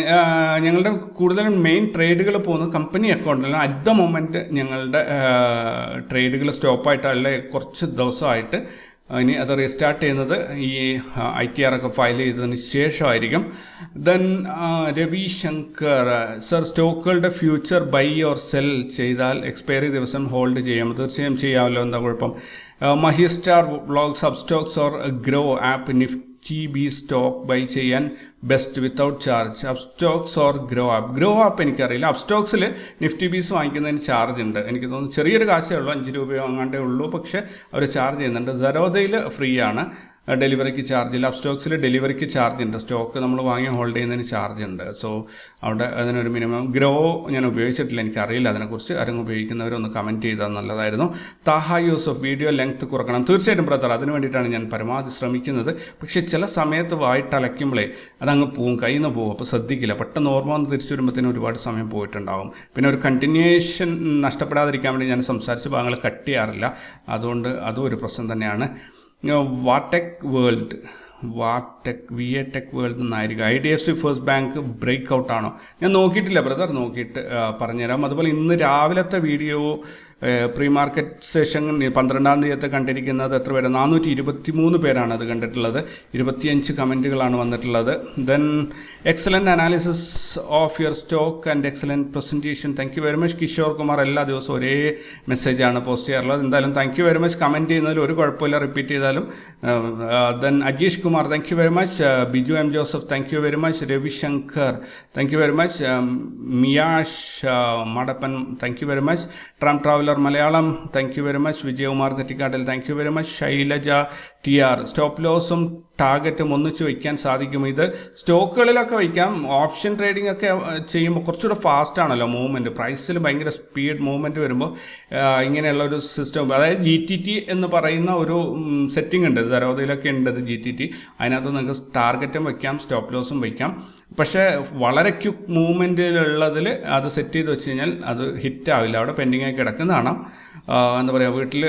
ഞങ്ങളുടെ കൂടുതലും മെയിൻ ട്രേഡുകൾ പോകുന്നത് കമ്പനി അക്കൗണ്ടിലാണ് അറ്റ് ദ മൊമെൻറ്റ് ഞങ്ങളുടെ ട്രേഡുകൾ സ്റ്റോപ്പായിട്ട് അല്ലെ കുറച്ച് ദിവസമായിട്ട് ഇനി അത് റീസ്റ്റാർട്ട് ചെയ്യുന്നത് ഈ ഐ ടി ആർ ഒക്കെ ഫയൽ ചെയ്തതിന് ശേഷമായിരിക്കും ദെൻ രവി ശങ്കർ സർ സ്റ്റോക്കുകളുടെ ഫ്യൂച്ചർ ബൈ ഓർ സെൽ ചെയ്താൽ എക്സ്പയറി ദിവസം ഹോൾഡ് ചെയ്യാം തീർച്ചയായും ചെയ്യാമല്ലോ എന്താ കുഴപ്പം Mahi star blog Upstox or Groww app Nifty T B stock buy ചെയ്യാൻ best without charge Upstox or Groww app Groww app എനിക്കറിയില്ല അപ് സ്റ്റോക്സിൽ നിഫ്റ്റി ബീസ് വാങ്ങിക്കുന്നതിന് ചാർജ് ഉണ്ട് എനിക്ക് തോന്നുന്നു ചെറിയൊരു കാശേ ഉള്ളൂ അഞ്ച് രൂപയോ അങ്ങാണ്ടേ ഉള്ളൂ പക്ഷേ അവർ ചാർജ് ചെയ്യുന്നുണ്ട് സരോദയിൽ ഫ്രീ ആണ് ഡെലിവറിക്ക് ചാർജ് ലാബ് സ്റ്റോക്സിൽ ഡെലിവറിക്ക് ചാർജ് ഉണ്ട് സ്റ്റോക്ക് നമ്മൾ വാങ്ങി ഹോൾഡ് ചെയ്യുന്നതിന് ചാർജ് ഉണ്ട് സോ അവിടെ അതിനൊരു മിനിമം ഗ്രോ ഞാൻ ഉപയോഗിച്ചിട്ടില്ല എനിക്കറിയില്ല അതിനെക്കുറിച്ച് ആരെങ്കിലും ഉപയോഗിക്കുന്നവരൊന്ന് കമൻറ്റ് ചെയ്താൽ നല്ലതായിരുന്നു താഹ യൂസഫ് വീഡിയോ ലെങ്ത് കുറക്കണം തീർച്ചയായിട്ടും ബ്രദർ അതിന് വേണ്ടിയിട്ടാണ് ഞാൻ പരമാവധി ശ്രമിക്കുന്നത് പക്ഷേ ചില സമയത്ത് വായിട്ട് അലയ്ക്കുമ്പോഴേ അതങ്ങ് പോവും കയ്യിൽ നിന്ന് പോകും അപ്പോൾ ശ്രദ്ധിക്കില്ല പെട്ടെന്ന് ഓർമ്മ വന്ന് തിരിച്ചു വരുമ്പോഴത്തേനും ഒരുപാട് സമയം പോയിട്ടുണ്ടാവും പിന്നെ ഒരു കണ്ടിന്യൂഷൻ നഷ്ടപ്പെടാതിരിക്കാൻ വേണ്ടി ഞാൻ സംസാരിച്ച ഭാഗങ്ങൾ കട്ട് ചെയ്യാറില്ല അതുകൊണ്ട് അതും ഒരു പ്രശ്നം തന്നെയാണ് Vatech world Vatech V A tech world എന്നായിരിക്കും I D F C first bank break ഔട്ടാണോ ഞാൻ നോക്കിയിട്ടില്ല ബ്രദർ നോക്കിയിട്ട് പറഞ്ഞുതരാം അതുപോലെ ഇന്ന് രാവിലത്തെ വീഡിയോ പ്രീ മാർക്കറ്റ് സെഷൻ പന്ത്രണ്ടാം തീയതി കണ്ടിരിക്കുന്നത് എത്ര പേര് നാനൂറ്റി ഇരുപത്തി മൂന്ന് പേരാണ് അത് കണ്ടിട്ടുള്ളത് ഇരുപത്തിയഞ്ച് കമൻറ്റുകളാണ് വന്നിട്ടുള്ളത് then excellent analysis of your stock and excellent presentation thank you very much Kishore Kumar എല്ലാ ദിവസവും ഒരേ മെസ്സേജാണ് പോസ്റ്റ് ചെയ്യാറുള്ളത് എന്തായാലും thank you very much comment ചെയ്യുന്നതിൽ ഒരു കുഴപ്പമില്ല റിപ്പീറ്റ് ചെയ്താലും then Ajeesh Kumar thank you very much Biju M Joseph thank you very much Ravishankar thank you very much Miyash Madappan thank you very much tram traveller Malayalam thank you very much Vijayakumar Thettikkattil thank you very much Shailaja T R stop ലോസും ടാർഗറ്റും ഒന്നിച്ച് വയ്ക്കാൻ സാധിക്കും ഇത് സ്റ്റോക്കുകളിലൊക്കെ വയ്ക്കാം option trading ഒക്കെ ചെയ്യുമ്പോൾ കുറച്ചുകൂടെ fast ആണല്ലോ മൂവ്മെൻറ്റ് പ്രൈസിൽ ഭയങ്കര സ്പീഡ് മൂവ്മെൻറ്റ് വരുമ്പോൾ ഇങ്ങനെയുള്ള ഒരു സിസ്റ്റം അതായത് ജി ടി ടി എന്ന് പറയുന്ന ഒരു സെറ്റിംഗ് ഉണ്ട് തരോതയിലൊക്കെ ഉണ്ട് ജി ടി ടി അതിനകത്ത് നിങ്ങൾക്ക് ടാർഗറ്റും വയ്ക്കാം സ്റ്റോപ്പ് ലോസും വയ്ക്കാം പക്ഷേ വളരെ ക്യുക്ക് മൂവ്മെൻറ്റിലുള്ളതിൽ അത് സെറ്റ് ചെയ്ത് വെച്ച് കഴിഞ്ഞാൽ അത് ആവില്ല അവിടെ പെൻഡിങ് ആയി എന്താ പറയുക വീട്ടിൽ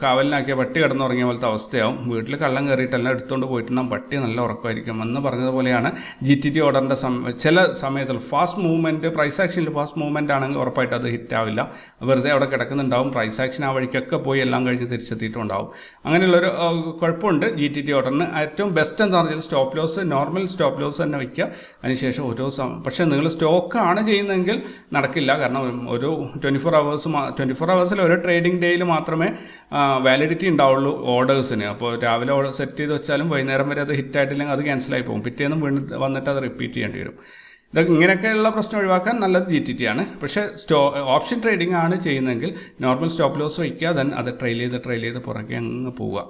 കാവലിനാക്കിയ പട്ടി കിടന്നുറങ്ങിയ പോലത്തെ അവസ്ഥയാവും വീട്ടിൽ കള്ളം എല്ലാം എടുത്തുകൊണ്ട് പോയിട്ടുണ്ടാകും പട്ടി നല്ല ഉറക്കമായിരിക്കും എന്ന് പറഞ്ഞതുപോലെയാണ് ജി ടി ടി ഓർഡറിൻ്റെ ചില സമയത്തിൽ ഫാസ്റ്റ് മൂവ്മെൻറ്റ് പ്രൈസ് ആക്ഷനിൽ ഫാസ്റ്റ് മൂവ്മെൻ്റ് ആണെങ്കിൽ ഉറപ്പായിട്ട് അത് ഹിറ്റ് ആവില്ല വെറുതെ അവിടെ കിടക്കുന്നുണ്ടാവും പ്രൈസ് ആക്ഷൻ ആ വഴിക്കൊക്കെ പോയി എല്ലാം കഴിഞ്ഞ് തിരിച്ചെത്തിയിട്ടുണ്ടാവും അങ്ങനെയുള്ളൊരു കുഴപ്പമുണ്ട് ജി ടി ടി ഓർഡറിന് ഏറ്റവും ബെസ്റ്റ് എന്ന് പറഞ്ഞാൽ stop loss normal stop loss തന്നെ വയ്ക്കുക അതിനുശേഷം ഓരോ പക്ഷേ നിങ്ങൾ സ്റ്റോക്കാണ് ചെയ്യുന്നതെങ്കിൽ നടക്കില്ല കാരണം ഒരു twenty four hours twenty four hours ദിവസത്തിൽ ഒരു ട്രേഡിംഗ് ഡേയിൽ മാത്രമേ വാലിഡിറ്റി ഉണ്ടാവുള്ളൂ ഓർഡേഴ്സിന് അപ്പോൾ രാവിലെ ഓർഡർ സെറ്റ് ചെയ്ത് വെച്ചാലും വൈകുന്നേരം വരെ അത് ഹിറ്റ് ആയിട്ടില്ലെങ്കിൽ അത് ക്യാൻസലായി പോകും പിറ്റേന്നും വീണ്ടും വന്നിട്ട് അത് റിപ്പീറ്റ് ചെയ്യേണ്ടി വരും ഇതൊക്കെ ഇങ്ങനെയൊക്കെയുള്ള പ്രശ്നം ഒഴിവാക്കാൻ നല്ലത് ജി ടി ടി ആണ് പക്ഷേ സ്റ്റോ ഓപ്ഷൻ ട്രേഡിംഗ് ആണ് ചെയ്യുന്നതെങ്കിൽ നോർമൽ സ്റ്റോപ്പ് ലോസ് വയ്ക്കുക ദെൻ അത് ട്രെയിൽ ചെയ്ത് ട്രെയിൽ ചെയ്ത് പുറകെ അങ്ങ് പോവുക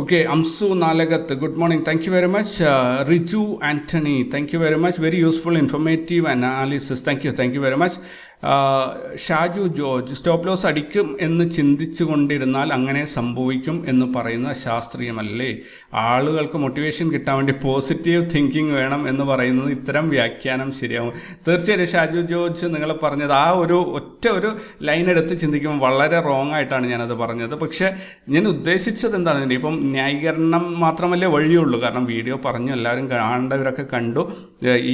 okay Amsu Nalakath good morning thank you very much Riju Antony thank you very much very useful informative analysis thank you thank you very much Shaju George stop loss അടിക്കും എന്ന് ചിന്തിച്ചു കൊണ്ടിരുന്നാൽ അങ്ങനെ സംഭവിക്കും എന്ന് പറയുന്ന ശാസ്ത്രീയമല്ലേ ആളുകൾക്ക് മോട്ടിവേഷൻ കിട്ടാൻ വേണ്ടി പോസിറ്റീവ് തിങ്കിങ് വേണം എന്ന് പറയുന്നത് ഇത്തരം വ്യാഖ്യാനം ശരിയാവും തീർച്ചയായും ഷാജു ജോർജ് നിങ്ങൾ പറഞ്ഞത് ആ ഒരു ഒറ്റ ഒരു ലൈൻ എടുത്ത് ചിന്തിക്കുമ്പോൾ വളരെ റോങ് ആയിട്ടാണ് ഞാനത് പറഞ്ഞത് പക്ഷേ ഞാൻ ഉദ്ദേശിച്ചത് എന്താണെന്ന് ഇപ്പം ന്യായീകരണം മാത്രമല്ലേ വഴിയുള്ളൂ കാരണം വീഡിയോ പറഞ്ഞു എല്ലാവരും കാണേണ്ടവരൊക്കെ കണ്ടു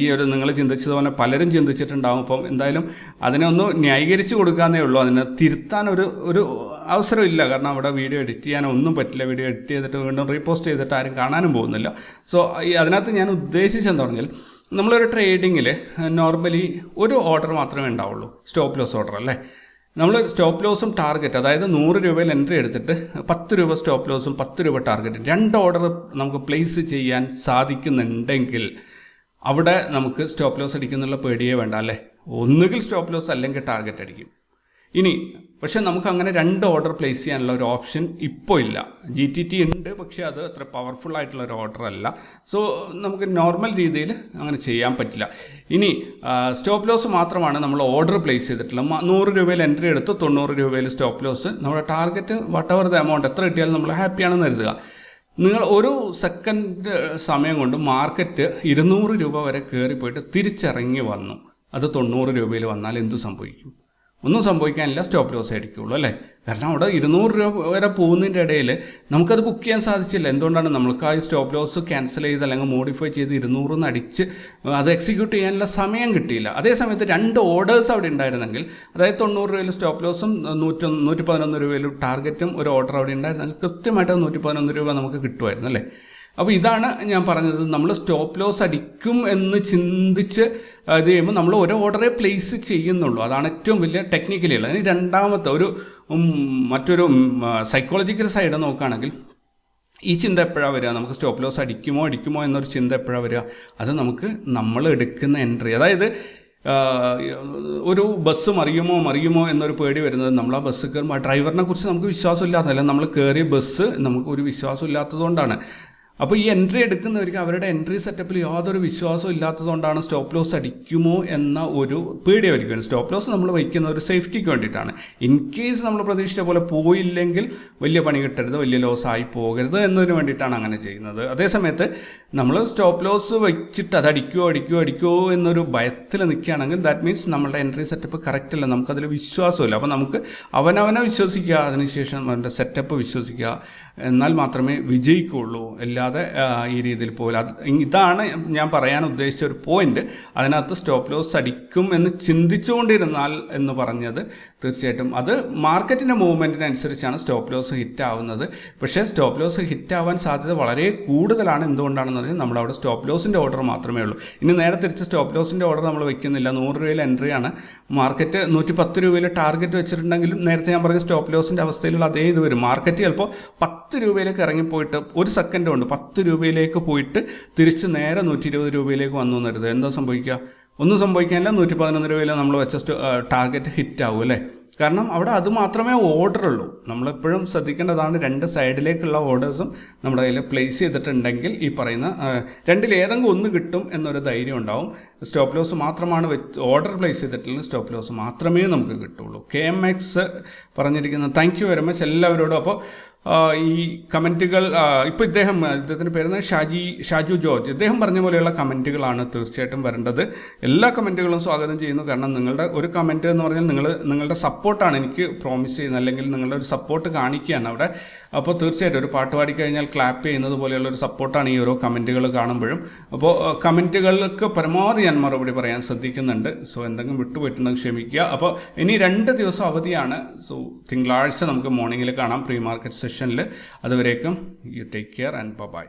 ഈ ഒരു നിങ്ങൾ ചിന്തിച്ചതുപോലെ പലരും ചിന്തിച്ചിട്ടുണ്ടാവും ഇപ്പം എന്തായാലും അതിന് അതിനെ ഒന്ന് ന്യായീകരിച്ച് കൊടുക്കാന്നേ ഉള്ളൂ അതിനെ തിരുത്താൻ ഒരു ഒരു അവസരമില്ല കാരണം അവിടെ വീഡിയോ എഡിറ്റ് ചെയ്യാൻ ഒന്നും പറ്റില്ല വീഡിയോ എഡിറ്റ് ചെയ്തിട്ട് വീണ്ടും റീപോസ്റ്റ് ചെയ്തിട്ട് ആരും കാണാനും പോകുന്നില്ല സോ ഈ അതിനകത്ത് ഞാൻ ഉദ്ദേശിച്ചെന്ന് തുടങ്ങിയാൽ നമ്മളൊരു ട്രേഡിങ്ങിൽ നോർമലി ഒരു ഓർഡർ മാത്രമേ ഉണ്ടാവുള്ളൂ സ്റ്റോപ്പ് ലോസ് ഓർഡർ അല്ലേ നമ്മൾ സ്റ്റോപ്പ് ലോസും ടാർഗറ്റ് അതായത് നൂറ് രൂപയിൽ എൻട്രി എടുത്തിട്ട് പത്ത് രൂപ സ്റ്റോപ്പ് ലോസും പത്ത് രൂപ ടാർഗറ്റും രണ്ട് ഓർഡർ നമുക്ക് പ്ലേസ് ചെയ്യാൻ സാധിക്കുന്നുണ്ടെങ്കിൽ അവിടെ നമുക്ക് സ്റ്റോപ്പ് ലോസ് അടിക്കുന്നുള്ള പേടിയേ വേണ്ട അല്ലേ ഒന്നുകിൽ സ്റ്റോപ്പ് ലോസ് അല്ലെങ്കിൽ ടാർഗറ്റ് അടിക്കും ഇനി പക്ഷേ നമുക്ക് അങ്ങനെ രണ്ട് ഓർഡർ പ്ലേസ് ചെയ്യാനുള്ള ഒരു ഓപ്ഷൻ ഇപ്പോൾ ഇല്ല ജി ടി ടി ഉണ്ട് പക്ഷേ അത് അത്ര പവർഫുൾ ആയിട്ടുള്ള ഒരു ഓർഡർ അല്ല സോ നമുക്ക് നോർമൽ രീതിയിൽ അങ്ങനെ ചെയ്യാൻ പറ്റില്ല ഇനി സ്റ്റോപ്പ് ലോസ് മാത്രമാണ് നമ്മൾ ഓർഡർ പ്ലേസ് ചെയ്തിട്ടുള്ളത് നൂറ് രൂപയിൽ എൻട്രി എടുത്ത് തൊണ്ണൂറ് രൂപയിൽ സ്റ്റോപ്പ് ലോസ് നമ്മുടെ target whatever the amount എത്ര കിട്ടിയാലും നമ്മൾ ഹാപ്പിയാണെന്ന് കരുതുക നിങ്ങൾ ഒരു സെക്കൻഡ് സമയം കൊണ്ട് മാർക്കറ്റ് ഇരുന്നൂറ് രൂപ വരെ കയറി പോയിട്ട് തിരിച്ചിറങ്ങി വന്നു അത് തൊണ്ണൂറ് രൂപയിൽ വന്നാൽ എന്തു സംഭവിക്കും ഒന്നും സംഭവിക്കാനില്ല സ്റ്റോപ്പ് ലോസ് ആയിരിക്കുള്ളൂ അല്ലേ കാരണം അവിടെ ഇരുന്നൂറ് രൂപ വരെ പോകുന്നതിൻ്റെ ഇടയിൽ നമുക്കത് ബുക്ക് ചെയ്യാൻ സാധിച്ചില്ല എന്തുകൊണ്ടാണ് നമ്മൾക്ക് ആ സ്റ്റോപ്പ് ലോസ് ക്യാൻസൽ ചെയ്ത് അല്ലെങ്കിൽ മോഡിഫൈ ചെയ്ത് ഇരുന്നൂറ് എന്ന് അടിച്ച് അത് എക്സിക്യൂട്ട് ചെയ്യാനുള്ള സമയം കിട്ടിയില്ല അതേ സമയത്ത് രണ്ട് ഓർഡേഴ്സ് അവിടെ ഉണ്ടായിരുന്നെങ്കിൽ അതായത് തൊണ്ണൂറ് രൂപയിൽ സ്റ്റോപ്പ് ലോസും നൂറ്റി നൂറ്റി പതിനൊന്ന് രൂപയിൽ ടാർഗറ്റും ഒരു ഓർഡർ അവിടെ ഉണ്ടായിരുന്നെങ്കിൽ കൃത്യമായിട്ട് നൂറ്റി പതിനൊന്ന് രൂപ നമുക്ക് കിട്ടുമായിരുന്നു അല്ലേ അപ്പോൾ ഇതാണ് ഞാൻ പറഞ്ഞത് നമ്മൾ സ്റ്റോപ്പ് ലോസ് അടിക്കും എന്ന് ചിന്തിച്ച് ഇത് ചെയ്യുമ്പോൾ നമ്മൾ ഓരോ ഓർഡറെ പ്ലേസ് ചെയ്യുന്നുള്ളൂ അതാണ് ഏറ്റവും വലിയ ടെക്നിക്കലി ഉള്ളത് ഇനി രണ്ടാമത്തെ ഒരു മറ്റൊരു സൈക്കോളജിക്കൽ സൈഡ് നോക്കുകയാണെങ്കിൽ ഈ ചിന്ത എപ്പോഴാണ് വരിക നമുക്ക് സ്റ്റോപ്പ് ലോസ് അടിക്കുമോ അടിക്കുമോ എന്നൊരു ചിന്ത എപ്പോഴാണ് വരിക അത് നമുക്ക് നമ്മൾ എടുക്കുന്ന എൻട്രി അതായത് ഒരു ബസ് മറിയുമോ മറിയുമോ എന്നൊരു പേടി വരുന്നത് നമ്മൾ ആ ബസ് കയറുമ്പോൾ ആ ഡ്രൈവറിനെ കുറിച്ച് നമുക്ക് അല്ലെങ്കിൽ നമ്മൾ കയറിയ ബസ് നമുക്ക് ഒരു വിശ്വാസമില്ലാത്തതുകൊണ്ടാണ് അപ്പോൾ ഈ എൻട്രി എടുക്കുന്നവർക്ക് അവരുടെ എൻട്രി സെറ്റപ്പിൽ യാതൊരു വിശ്വാസവും ഇല്ലാത്തതുകൊണ്ടാണ് സ്റ്റോപ്പ് ലോസ് അടിക്കുമോ എന്ന ഒരു പേടി അവർക്ക് സ്റ്റോപ്പ് ലോസ് നമ്മൾ വയ്ക്കുന്ന ഒരു സേഫ്റ്റിക്ക് വേണ്ടിയിട്ടാണ് ഇൻ കേസ് നമ്മൾ പ്രതീക്ഷിച്ച പോലെ പോയില്ലെങ്കിൽ വലിയ പണി കിട്ടരുത് വലിയ ലോസ് ആയി പോകരുത് എന്നതിന് വേണ്ടിയിട്ടാണ് അങ്ങനെ ചെയ്യുന്നത് അതേസമയത്ത് നമ്മൾ സ്റ്റോപ്പ് ലോസ് വെച്ചിട്ട് അത് അടിക്കുമോ അടിക്കുമോ അടിക്കുമോ എന്നൊരു ഭയത്തിൽ നിൽക്കുകയാണെങ്കിൽ ദാറ്റ് മീൻസ് നമ്മുടെ എൻട്രി സെറ്റപ്പ് കറക്റ്റ് അല്ല നമുക്കതിൽ വിശ്വാസമില്ല അപ്പോൾ നമുക്ക് അവനവനെ വിശ്വസിക്കുക അതിനുശേഷം അവൻ്റെ സെറ്റപ്പ് വിശ്വസിക്കുക എന്നാൽ മാത്രമേ വിജയിക്കുള്ളൂ അല്ലാതെ ഈ രീതിയിൽ പോകില്ല ഇതാണ് ഞാൻ പറയാൻ ഉദ്ദേശിച്ച ഒരു പോയിന്റ് അതിനകത്ത് സ്റ്റോപ്പ് ലോസ് അടിക്കും എന്ന് ചിന്തിച്ചുകൊണ്ടിരുന്നാൽ എന്ന് പറഞ്ഞത് തീർച്ചയായിട്ടും അത് മാർക്കറ്റിൻ്റെ മൂവ്മെൻറ്റിനനുസരിച്ചാണ് സ്റ്റോപ്പ് ലോസ് ഹിറ്റ് ആവുന്നത് പക്ഷേ സ്റ്റോപ്പ് ലോസ് ഹിറ്റ് ആവാൻ സാധ്യത വളരെ കൂടുതലാണ് എന്തുകൊണ്ടാണെന്ന് പറഞ്ഞാൽ നമ്മളവിടെ സ്റ്റോപ്പ് ലോസിൻ്റെ ഓർഡർ മാത്രമേ ഉള്ളൂ ഇനി നേരെ തിരിച്ച് സ്റ്റോപ്പ് ലോസിൻ്റെ ഓർഡർ നമ്മൾ വെക്കുന്നില്ല നൂറ് രൂപയിൽ എൻട്രിയാണ് മാർക്കറ്റ് നൂറ്റി പത്ത് രൂപയിൽ ടാർഗറ്റ് വെച്ചിട്ടുണ്ടെങ്കിലും നേരത്തെ ഞാൻ പറഞ്ഞ സ്റ്റോപ്പ് ലോസിൻ്റെ അവസ്ഥയിലുള്ള അതേ ഇത് വരും മാർക്കറ്റ് ചിലപ്പോൾ പത്ത് പത്ത് രൂപയിലേക്ക് ഇറങ്ങിപ്പോയിട്ട് ഒരു സെക്കൻഡ് കൊണ്ട് പത്ത് രൂപയിലേക്ക് പോയിട്ട് തിരിച്ച് നേരെ നൂറ്റി ഇരുപത് രൂപയിലേക്ക് വന്നു എന്നരുത് എന്താ സംഭവിക്കുക ഒന്നും സംഭവിക്കാനില്ല നൂറ്റി പതിനൊന്ന് രൂപയിൽ നമ്മൾ വെച്ച ടാർഗറ്റ് ഹിറ്റ് ആവും അല്ലേ കാരണം അവിടെ അത് മാത്രമേ ഓർഡർ ഉള്ളൂ നമ്മളെപ്പോഴും ശ്രദ്ധിക്കേണ്ടതാണ് രണ്ട് സൈഡിലേക്കുള്ള ഓർഡേഴ്സും നമ്മുടെ കയ്യിൽ പ്ലേസ് ചെയ്തിട്ടുണ്ടെങ്കിൽ ഈ പറയുന്ന രണ്ടിൽ ഏതെങ്കിലും ഒന്ന് കിട്ടും എന്നൊരു ധൈര്യം ഉണ്ടാവും സ്റ്റോപ്പ് ലോസ് മാത്രമാണ് ഓർഡർ പ്ലേസ് ചെയ്തിട്ടുള്ള സ്റ്റോപ്പ് ലോസ് മാത്രമേ നമുക്ക് കിട്ടുള്ളൂ കെ എം എക്സ് പറഞ്ഞിരിക്കുന്ന താങ്ക് യു വെരി മച്ച് എല്ലാവരോടും അപ്പോൾ ഈ കമൻറ്റുകൾ ഇപ്പോൾ ഇദ്ദേഹം ഇദ്ദേഹത്തിൻ്റെ പേരെന്ന് ഷാജി ഷാജു ജോർജ് ഇദ്ദേഹം പറഞ്ഞ പോലെയുള്ള കമൻറ്റുകളാണ് തീർച്ചയായിട്ടും വരേണ്ടത് എല്ലാ കമൻറ്റുകളും സ്വാഗതം ചെയ്യുന്നു കാരണം നിങ്ങളുടെ ഒരു കമൻറ്റ് എന്ന് പറഞ്ഞാൽ നിങ്ങൾ നിങ്ങളുടെ സപ്പോർട്ടാണ് എനിക്ക് പ്രോമിസ് ചെയ്യുന്നത് അല്ലെങ്കിൽ നിങ്ങളുടെ ഒരു സപ്പോർട്ട് കാണിക്കുകയാണ് അവിടെ അപ്പോൾ തീർച്ചയായിട്ടും ഒരു പാട്ട് പാടിക്കഴിഞ്ഞാൽ ക്ലാപ്പ് ചെയ്യുന്നത് പോലെയുള്ള ഒരു സപ്പോർട്ടാണ് ഈ ഓരോ കമൻറ്റുകൾ കാണുമ്പോഴും അപ്പോൾ കമൻറ്റുകൾക്ക് പരമാവധി ഞാൻ മറുപടി പറയാൻ ശ്രദ്ധിക്കുന്നുണ്ട് സോ എന്തെങ്കിലും വിട്ടുപോയിട്ടുണ്ടെങ്കിൽ ക്ഷമിക്കുക അപ്പോൾ ഇനി രണ്ട് ദിവസം അവധിയാണ് സോ തിങ്കളാഴ്ച നമുക്ക് മോർണിംഗിൽ കാണാം പ്രീ മാർക്കറ്റ് സെഷനിൽ അതുവരേക്കും you take care and bye